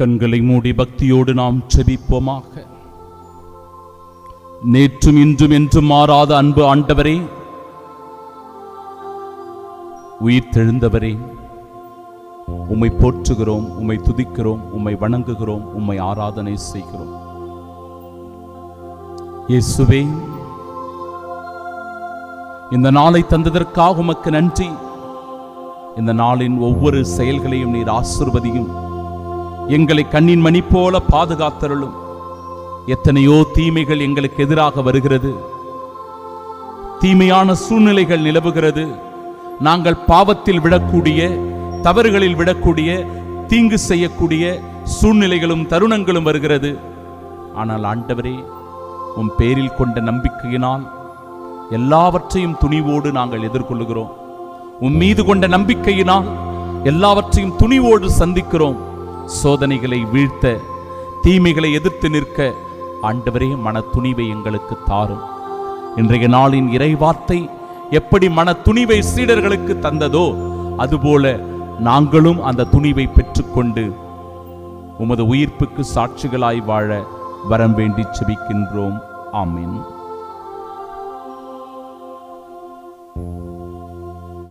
கண்களை மூடி பக்தியோடு நாம் செபிப்போமாக. நேற்றும் இன்றும் என்றும் மாறாத அன்பு ஆண்டவரே உயிர் தெழுந்தவரே உம்மை போற்றுகிறோம் உம்மை துதிக்கிறோம் உம்மை வணங்குகிறோம் உம்மை ஆராதனை செய்கிறோம். இயேசுவே இந்த நாளை தந்ததற்காக உமக்கு நன்றி. இந்த நாளின் ஒவ்வொரு செயல்களையும் நீர் ஆசிர்வதியும். எங்களை கண்ணின் மணி போல பாதுகாத்தருளும். எத்தனையோ தீமைகள் எங்களுக்கு எதிராக வருகிறது. தீமையான சூழ்நிலைகள் நிலவுகிறது. நாங்கள் பாவத்தில் விடக்கூடிய தவறுகளில் விடக்கூடிய தீங்கு செய்யக்கூடிய சூழ்நிலைகளும் தருணங்களும் வருகிறது. ஆனால் ஆண்டவரே உன் பேரில் கொண்ட நம்பிக்கையினால் எல்லாவற்றையும் துணிவோடு நாங்கள் எதிர்கொள்ளுகிறோம். உன் மீது கொண்ட நம்பிக்கையினால் எல்லாவற்றையும் துணிவோடு சந்திக்கிறோம். சோதனைகளை வீழ்த்த தீமைகளை எதிர்த்து நிற்க ஆண்டவரே மன துணிவை எங்களுக்கு தாரும். இன்றைய நாளின் இறைவார்த்தை எப்படி மன துணிவை சீடர்களுக்கு தந்ததோ அதுபோல நாங்களும் அந்த துணிவை பெற்றுக்கொண்டு உமது உயிர்ப்புக்கு சாட்சிகளாய் வாழ வரம் வேண்டி செபிக்கின்றோம். ஆமீன்.